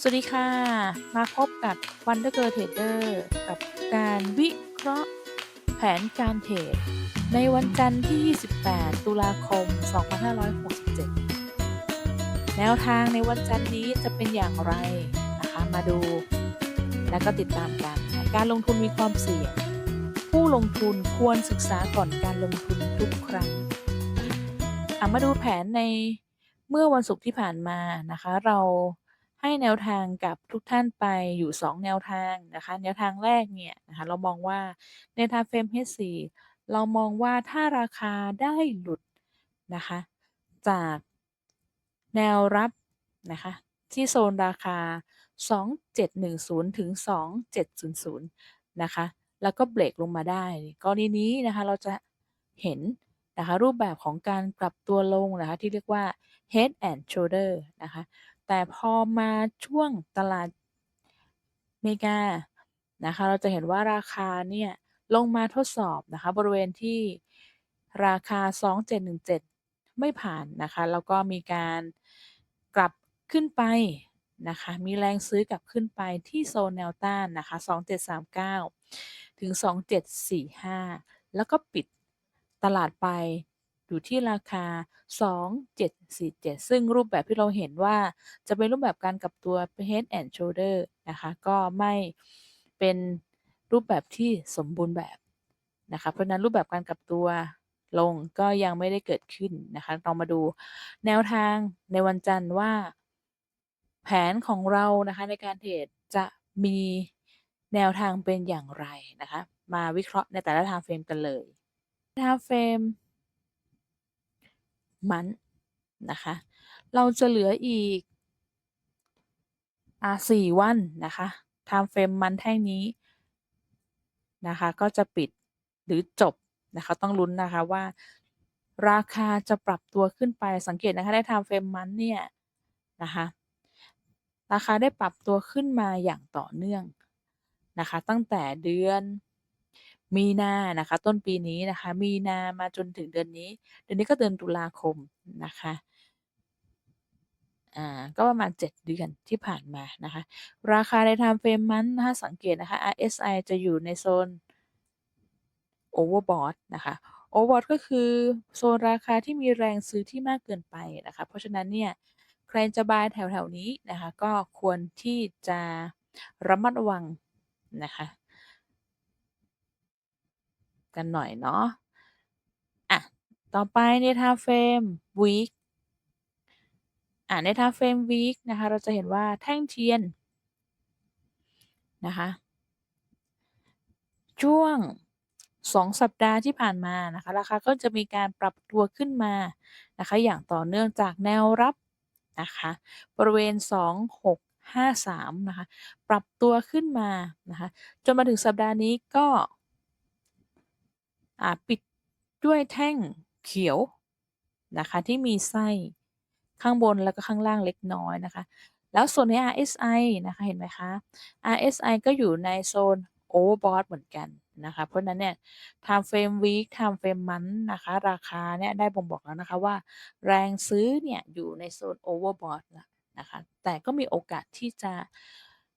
สวัสดีค่ะ มาพบกับ Wonder Girl Trader กับการวิเคราะห์แผนการเทรดในวันจันทร์ที่ 28 ตุลาคม 2567 แนวทางในวันจันทร์นี้จะเป็นอย่างไรนะคะ มาดู และก็ติดตามกัน การลงทุนมีความเสี่ยง ผู้ลงทุนควรศึกษาก่อนการลงทุนทุกครั้งอะมาดูแผนในเมื่อวันศุกร์ที่ผ่านมานะคะ เรา ให้แนวทางกับทุกท่านไปอยู่ 2 แนวทางนะคะแนวทางแรกเนี่ยนะคะเรามองว่าในทางเฟรม H4 เรามองว่าถ้าราคาได้หลุดนะคะจากแนวรับนะคะที่โซนราคา 2710 ถึง 2700 นะคะ แล้วก็เบรกลงมาได้กรณีนี้นะคะเราจะเห็นนะคะรูปแบบของการกลับตัวลงนะคะที่เรียกว่า head and shoulder นะคะ แต่พอมาช่วงตลาดเมกานะคะ เราจะเห็นว่าราคาเนี่ยลงมาทดสอบนะคะ บริเวณที่ราคา 2717 ไม่ผ่านนะคะ แล้วก็มีการกลับขึ้นไปนะคะ มีแรงซื้อกลับขึ้นไปที่โซนแนวต้านนะคะ 2739 ถึง 2745 แล้วก็ปิดตลาดไป อยู่ที่ราคา 2747 ซึ่งรูปแบบที่เราเห็นว่าจะเป็นรูปแบบการกับตัว head and shoulder นะคะ ก็ไม่เป็นรูปแบบที่สมบูรณ์แบบนะคะ เพราะนั้นรูปแบบการกับตัวลงก็ยังไม่ได้เกิดขึ้นนะคะเรามาดูแนวทางในวันจันทร์ว่า แผนของเรานะคะในการเทรดจะมีแนวทางเป็นอย่างไรนะคะ มาวิเคราะห์ในแต่ละทางเฟรมกันเลยทางเฟรม มันนะคะ เราจะเหลืออีกอ่าสี่วันนะคะไทม์เฟรมมันแท่งนี้นะคะ ก็จะปิดหรือจบนะคะ ต้องลุ้นนะคะว่าราคาจะปรับตัวขึ้นไปสังเกตนะคะ ได้ไทม์เฟรมมันเนี่ยนะคะราคาได้ปรับตัวขึ้นมาอย่างต่อเนื่องนะคะ ตั้งแต่เดือน มีนานะคะ ต้นปีนี้นะคะ มีนามาจนถึงเดือนนี้ เดือนนี้ก็เดือนตุลาคมนะคะอ่าก็ประมาณ 7 เดือนที่ผ่านมานะคะ ราคาใน time frame มันนะคะสังเกตนะคะ RSI จะอยู่ในโซน overbought นะคะ overbought ก็คือโซนราคาที่มีแรงซื้อที่มากเกินไปนะคะ เพราะฉะนั้นเนี่ยใครจะบายแถวๆนี้นะคะ ก็ควรที่จะระมัดระวังนะคะ กันหน่อยเนาะอะต่อไปใน time frame week อ่าใน time frame week นะคะ เราจะเห็นว่าแท่งเทียนนะคะช่วง 2 สัปดาห์ที่ผ่านมานะคะราคาก็จะมีการปรับตัวขึ้นมานะคะอย่างต่อเนื่องจากแนวรับนะคะบริเวณ 2653นะคะปรับตัวขึ้นมานะคะจนมาถึงสัปดาห์นี้ก็ ปิดด้วยแท่งเขียวนะคะที่มีไส้ข้างบนแล้วก็ข้างล่างเล็กน้อยนะคะ แล้วส่วนใน RSI นะคะเห็นไหมคะ RSI ก็อยู่ในโซน overbought เหมือนกันนะคะ เพราะนั้นเนี่ย time frame week time frame month นะคะ ราคาเนี่ยได้บ่งบอกแล้วนะคะว่า แรงซื้อเนี่ยอยู่ในโซน overbought นะคะ แต่ก็มีโอกาสที่จะ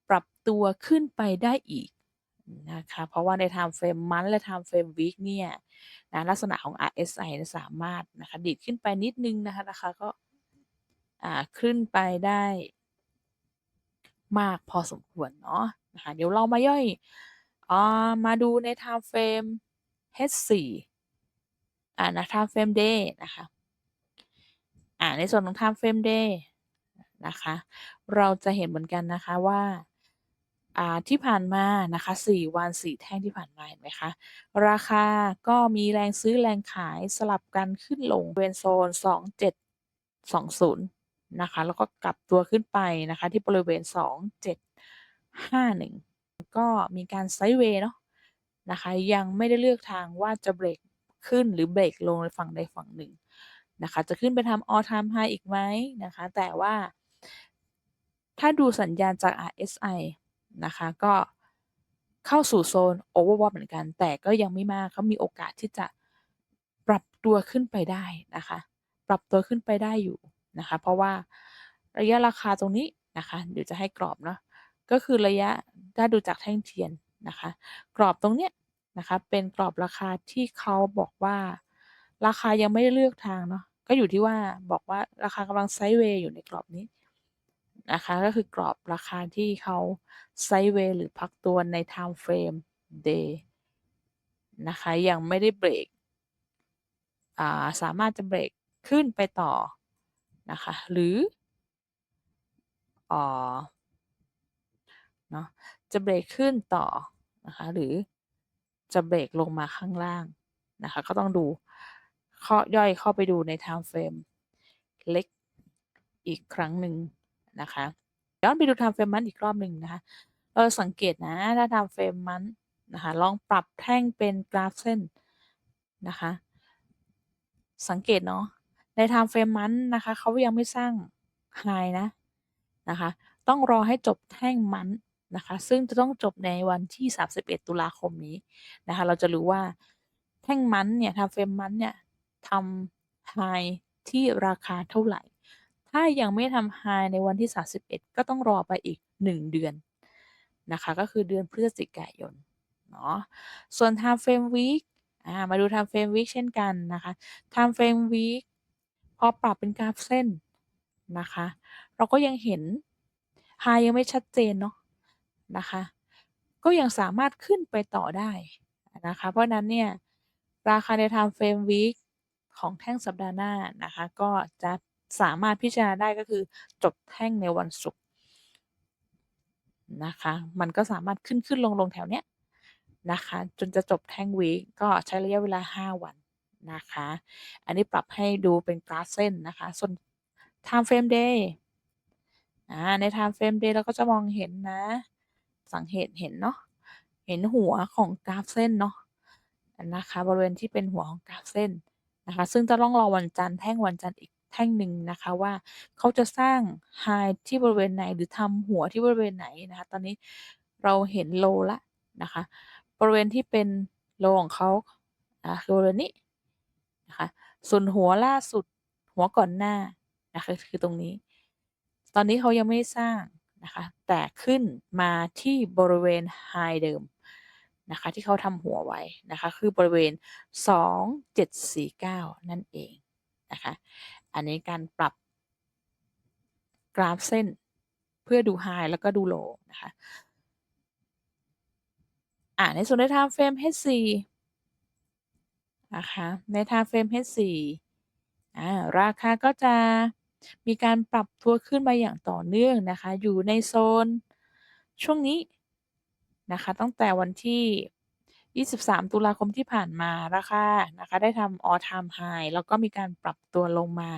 ปรับตัวขึ้นไปได้อีก นะคะเพราะว่าใน time frame month และ time frame week เนี่ยนะลักษณะของ RSI สามารถนะคะดีดขึ้นไปนิดนึงนะคะราคาก็อ่าขึ้นไปได้มากพอสมควรเนาะนะคะเดี๋ยวเรามาย่อยอามาดูใน time frame H4 อ่านะ time frame day นะคะอ่าในส่วนของ time frame day นะคะ เราจะเห็นเหมือนกันนะคะว่า ที่ผ่านมานะคะ 4 วัน 4 แท่งที่ผ่านมาเห็นไหมคะ ราคาก็มีแรงซื้อแรงขายสลับกันขึ้นลงเป็นโซน 2720 นะคะ แล้วก็กลับตัวขึ้นไปนะคะ ที่บริเวณ 2751 ก็มีการไซด์เวย์เนาะนะคะ ยังไม่ได้เลือกทางว่าจะเบรกขึ้นหรือเบรกลงในฝั่งใดฝั่งหนึ่งนะคะ จะขึ้นไปทำ all time high อีกไหมนะคะ แต่ว่าถ้าดูสัญญาณจาก RSI นะคะ ก็เข้าสู่โซน overbought เหมือนกัน แต่ก็ยังไม่มากเขามีโอกาสที่จะปรับตัวขึ้นไปได้นะคะ ปรับตัวขึ้นไปได้อยู่นะคะ เพราะว่าระยะราคาตรงนี้นะคะ เดี๋ยวจะให้กรอบเนาะก็คือระยะถ้าดูจากแท่งเทียนนะคะ กรอบตรงเนี้ยนะคะเป็นกรอบราคาที่เขาบอกว่า ราคายังไม่ได้เลือกทางเนาะก็อยู่ที่ว่าบอกว่าราคากำลังไซด์เวย์อยู่ในกรอบนี้ นะคะ ก็คือกรอบราคาที่เขาไซด์เวย์หรือพักตัวในไทม์เฟรม Day นะคะ ยังไม่ได้เบรกอ่าสามารถจะเบรกขึ้นไปต่อนะคะ หรืออเนาะจะเบรกขึ้นต่อนะคะ หรือจะเบรกลงมาข้างล่างนะคะ ก็ต้องดูข้อย่อยเข้าไปดูในไทม์เฟรมเล็กอีกครั้งหนึ่ง นะคะย้อนไปดูไทม์เฟรม Month อีกรอบหนึ่งนะคะ เราสังเกตนะถ้าไทม์เฟรม Month นะคะ ลองปรับแท่งเป็นกราฟเส้นนะคะ สังเกตเนาะ ในไทม์เฟรม Month นะคะเขายังไม่สร้าง High นะนะคะ ต้องรอให้จบแท่ง Month นะคะ ซึ่งจะต้องจบในวันที่ 31 ตุลาคมนี้นะคะ เราจะรู้ว่าแท่ง Month เนี่ยไทม์เฟรม Month เนี่ยทำ High ที่ราคาเท่าไหร่ ถ้ายังไม่ทำ High ในวันที่ 31 ก็ต้องรอไปอีก 1 เดือนนะคะก็คือเดือนพฤศจิกายนเนาะส่วนไทม์เฟรม Week มาดูไทม์เฟรม Week เช่นกันนะคะไทม์เฟรม Week พอปรับเป็นกราฟเส้นนะคะ เราก็ยังเห็น High ยังไม่ชัดเจนเนาะนะคะ ก็ยังสามารถขึ้นไปต่อได้นะคะ เพราะนั้นเนี่ย ราคาในไทม์เฟรม Week ของแท่งสัปดาห์หน้านะคะ ก็จะ สามารถพิจารณาได้ก็คือจบแท่งในวันศุกร์นะคะ มันก็สามารถขึ้นๆลงๆแถวเนี้ยนะคะ จนจะจบแท่ง Week ก็ใช้ระยะเวลา 5 วันนะคะ อันนี้ปรับให้ดูเป็นกราฟเส้นนะคะ ส่วนไทม์เฟรม Day ในไทม์เฟรม Day เราก็จะมองเห็นนะ สังเกตเห็นเนาะ เห็นหัวของกราฟเส้นเนาะนะคะ บริเวณที่เป็นหัวของกราฟเส้นนะคะ ซึ่งจะต้องรอวันจันทร์แท่งวันจันทร์อีก แท่งหนึ่งนะคะว่าเขาจะสร้าง High ที่บริเวณไหนหรือทำหัวที่บริเวณไหนนะคะ ตอนนี้เราเห็น Low แล้วนะคะ บริเวณที่เป็น Low ของเขาคือบริเวณนี้นะคะส่วนหัวล่าสุดหัวก่อนหน้านะคะคือตรงนี้ ตอนนี้เขายังไม่สร้างนะคะแต่ขึ้นมาที่บริเวณ High เดิมนะคะที่เขาทำหัวไว้นะคะคือบริเวณ 2749 นั่นเอง นะคะ อันนี้การปรับกราฟเส้นเพื่อดู High แล้วก็ดู Low นะคะอ่าในส่วนในไทม์เฟรม H4 นะคะในไทม์เฟรม H4 อ่าราคาก็จะมีการปรับตัวขึ้นมาอย่างต่อเนื่องนะคะ อยู่ในโซนช่วงนี้นะคะ ตั้งแต่วันที่ 23 ตุลาคมที่ผ่านมาราคานะคะ ได้ทำ All Time High แล้วก็มีการปรับตัวลงมา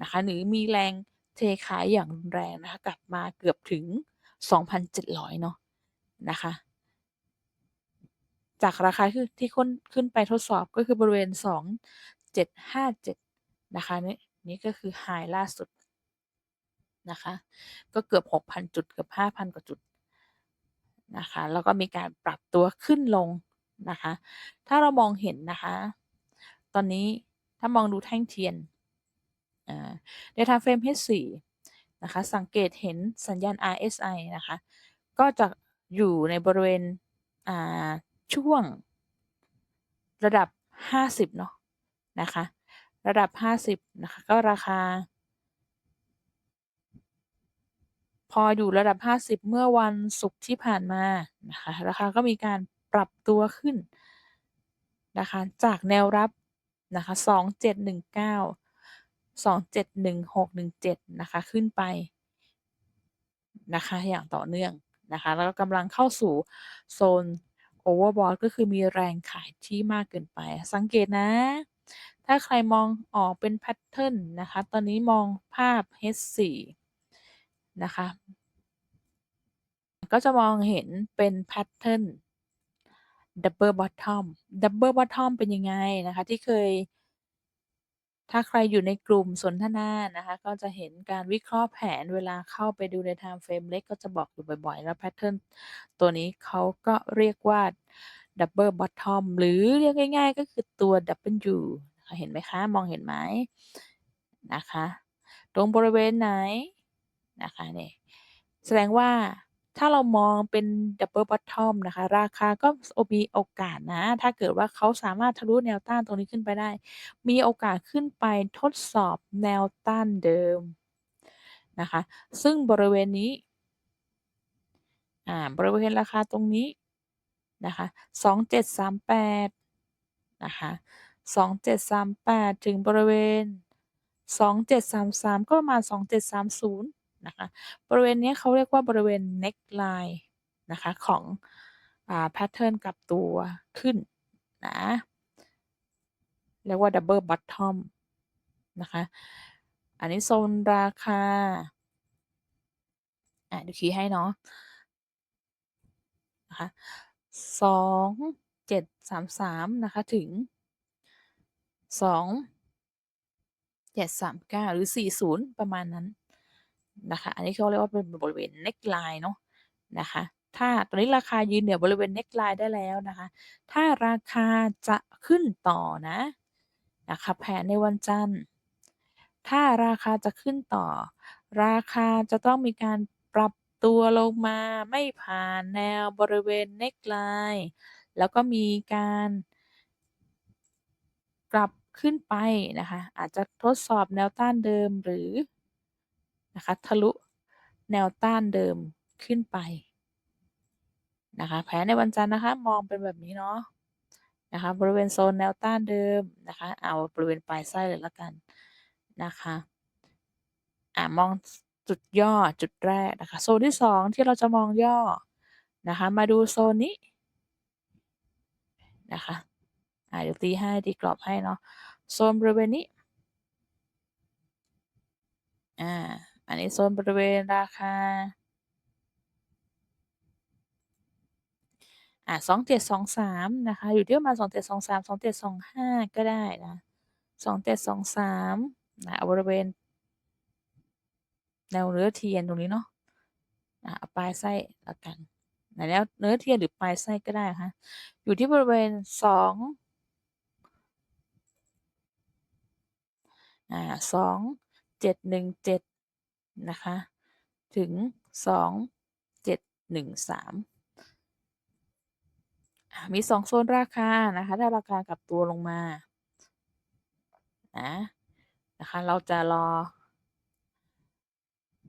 นะคะ หรือมีแรงเทขายอย่างรุนแรงนะคะ กลับมาเกือบถึง 2,700 เนาะนะคะ จากราคาที่ที่ค้นขึ้นไปทดสอบก็คือบริเวณ 2757 นะคะ นี่นี่ก็คือ High ล่าสุดนะคะ ก็เกือบ 6,000 จุด เกือบ 5,000 กว่าจุดนะคะ แล้วก็มีการปรับตัวขึ้นลง นะคะ ถ้าเรามองเห็นนะคะ ตอนนี้ถ้ามองดูแท่งเทียนอ่าในทม์เฟรม H4 นะคะ สังเกตเห็นสัญญาณ RSI นะคะ ก็จะอยู่ในบริเวณช่วงระดับ 50 เนาะนะคะ ระดับ 50 นะคะ ก็ราคา พออยู่ระดับ 50 เมื่อวันศุกร์ที่ผ่านมานะคะ ราคาก็มีการ ปรับตัวขึ้นนะคะจากแนวรับนะคะ2719 271617นะคะขึ้นไปนะคะอย่างต่อเนื่องนะคะแล้วก็กำลังเข้าสู่โซน Overbought ก็คือมีแรงขายที่มากเกินไป สังเกตนะ ถ้าใครมองออกเป็นแพตเทิร์นนะคะตอนนี้มองภาพ H4 นะคะก็จะมองเห็นเป็นแพตเทิร์น Double Bottom Double Bottom เป็นยังไงนะคะ ที่เคย ถ้าใครอยู่ในกลุ่มสนทนานะคะ ก็จะเห็นการวิเคราะห์แผนเวลาเข้าไปดูในไทม์เฟรมเล็กก็จะบอกอยู่บ่อยๆ แล้วแพตเทิร์นตัวนี้เขาก็เรียกว่า Double Bottom หรือเรียกง่าย ๆ ก็คือตัว W เห็นไหมคะ มองเห็นไหม?นะคะ ตรงบริเวณไหน?นะคะนี่แสดงว่า ถ้าเรามองเป็น Double Bottom นะคะ ราคาก็มีโอกาสนะ ถ้าเกิดว่าเขาสามารถทะลุแนวต้านตรงนี้ขึ้นไปได้ มีโอกาสขึ้นไปทดสอบแนวต้านเดิมนะคะ ซึ่งบริเวณนี้ อ่า บริเวณราคาตรงนี้นะคะ2738นะคะ2738 ถึงบริเวณ 2733 ก็ประมาณ 2730 นะคะบริเวณนี้เขาเรียกว่าบริเวณ neckline นะคะของอ่า pattern กลับตัวขึ้นนะเรียกว่า double bottom นะคะ อันนี้โซนราคา อะดี๋ยวคีย์ให้เนาะนะคะสองเจ็ดสามสามนะคะ ถึงสองเจ็ดสามเก้าหรือสี่ศูนย์ประมาณนั้น นะคะ อันนี้เขาเรียกว่าเป็นบริเวณ neckline เนาะนะคะ ถ้าตอนนี้ราคายืนเหนือบริเวณ neckline ได้แล้วนะคะ ถ้าราคาจะขึ้นต่อนะนะคะแผนในวันจันทร์ ถ้าราคาจะขึ้นต่อ ราคาจะต้องมีการปรับตัวลงมาไม่ผ่านแนวบริเวณ neckline แล้วก็มีการกลับขึ้นไปนะคะ อาจจะทดสอบแนวต้านเดิมหรือ นะคะ ทะลุแนวต้านเดิมขึ้นไปนะคะ แผนในวันจันทร์นะคะ มองเป็นแบบนี้เนาะนะคะ บริเวณโซนแนวต้านเดิมนะคะ เอาบริเวณปลายไส้เลยละกันนะคะอ่ามองจุดย่อจุดแรกนะคะ โซนที่สองที่เราจะมองย่อนะคะ มาดูโซนนี้นะคะอ่าเดี๋ยวตีให้ตีกรอบให้เนาะโซนบริเวณนี้อ่า อันนี้โซนบริเวณราคาอ่าสองเจ็ดสองสามนะคะ อยู่ที่ประมาณสองเจ็ดสองสามสองเจ็ดสองห้าก็ได้นะสองเจ็ดสองสามนะบริเวณ แนวเนื้อเทียนตรงนี้เนาะอ่าปลายไส้ละกันนะแล้วเนื้อเทียนหรือปลายไส้ก็ได้ค่ะ อยู่ที่บริเวณสองอ่าสองเจ็ดหนึ่งเจ็ด นะคะ ถึงสองเจ็ดหนึ่งสามมีสองโซนราคานะคะ ถ้าราคากลับตัวลงมานะนะคะ เราจะรอ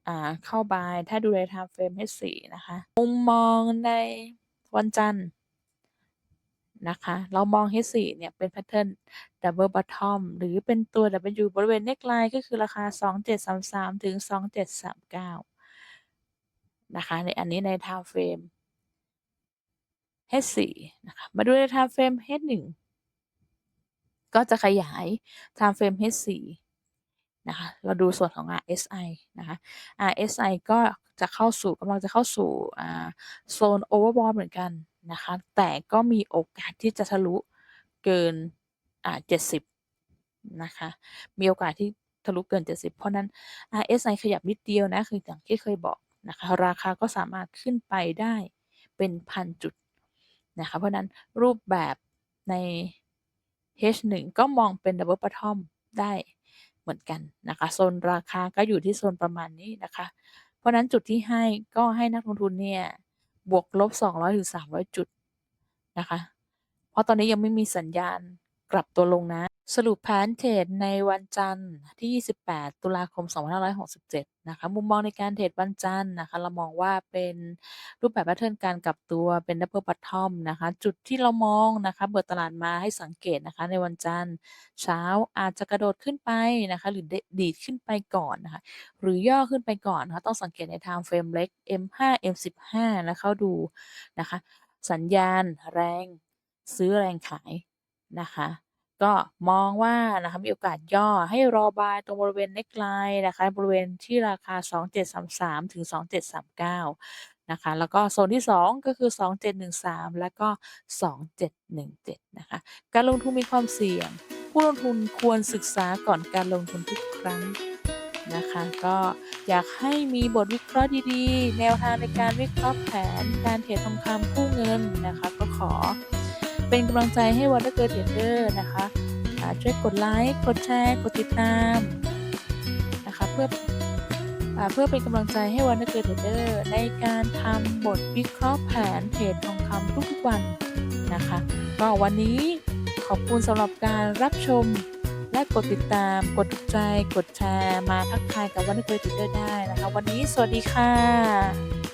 อ่าเข้าบายถ้าดูใน time frame H4 นะคะ มุมมองในวันจันทร์ นะคะ เรามอง H4 เนี่ยเป็น pattern double bottom หรือเป็นตัว W บริเวณ neckline ก็คือราคา 2733 ถึง 2739 นะคะ ในอันนี้ใน time frame H4 นะคะ มาดูใน time frame H1 ก็จะขยาย time frame H4 นะคะ เราดูส่วนของ RSI นะคะ RSI ก็จะเข้าสู่กำลังจะเข้าสู่โซน overbought เหมือนกัน นะคะ แต่ก็มีโอกาสที่จะทะลุเกินอ่า70นะคะ มีโอกาสที่ทะลุเกิน 70 เพราะนั้น RSI ขยับนิดเดียวนะ คืออย่างที่เคยบอกนะคะ ราคาก็สามารถขึ้นไปได้เป็นพันจุดนะคะ เพราะนั้นรูปแบบใน H1 ก็มองเป็น double bottom ได้เหมือนกันนะคะ โซนราคาก็อยู่ที่โซนประมาณนี้นะคะ เพราะนั้นจุดที่ให้ก็ให้นักลงทุนเนี่ย บวกลบ 200 ถึง 300 จุดนะคะ เพราะตอนนี้ยังไม่มีสัญญาณ กลับตัวลงนะ สรุปแผนเทรดในวันจันทร์ที่ 28 ตุลาคม 2567 นะคะ มุมมองในการเทรดวันจันทร์นะคะ เรามองว่าเป็นรูปแบบแพทเทิร์นการกลับตัวเป็น double bottom นะคะ จุดที่เรามองนะคะเปิดตลาดมาให้สังเกตนะคะ ในวันจันทร์เช้าอาจจะกระโดดขึ้นไปนะคะ หรือดีดขึ้นไปก่อนนะคะ หรือย่อขึ้นไปก่อนนะคะ ต้องสังเกตใน time frame เล็ก M5 M15 แล้วเข้าดูนะคะ สัญญาณแรงซื้อแรงขาย นะคะ ก็มองว่านะคะมีโอกาสย่อให้รอบายตรงบริเวณ neckline นะคะ บริเวณที่ราคา 2733 ถึง 2739 นะคะ แล้วก็โซนที่ 2 ก็คือ 2713 แล้วก็ 2717 นะคะ การลงทุนมีความเสี่ยง ผู้ลงทุนควรศึกษาก่อนการลงทุนทุกครั้งนะคะก็อยากให้มีบทวิเคราะห์ดีๆ แนวทางในการวิเคราะห์แผน การเทรดทองคำกู้เงินนะคะ ก็ขอ เป็นกำลังใจให้วันเดอร์เกิร์เทเดอร์นะคะช่วยกดไลค์กดแชร์กดติดตามนะคะเพื่ออเพื่อเป็นกำลังใจให้วันนักเกิดเทรดเดอร์ในการทำบทวิเคราะห์แผนเทรดทองคำทุกๆวันนะคะก็วันนี้ขอบคุณสำหรับการรับชม และกดติดตาม กดถูกใจ กดแชร์ มาทักทายกับวันนักเกิดเทรดเดอร์ได้นะคะ วันนี้สวัสดีค่ะ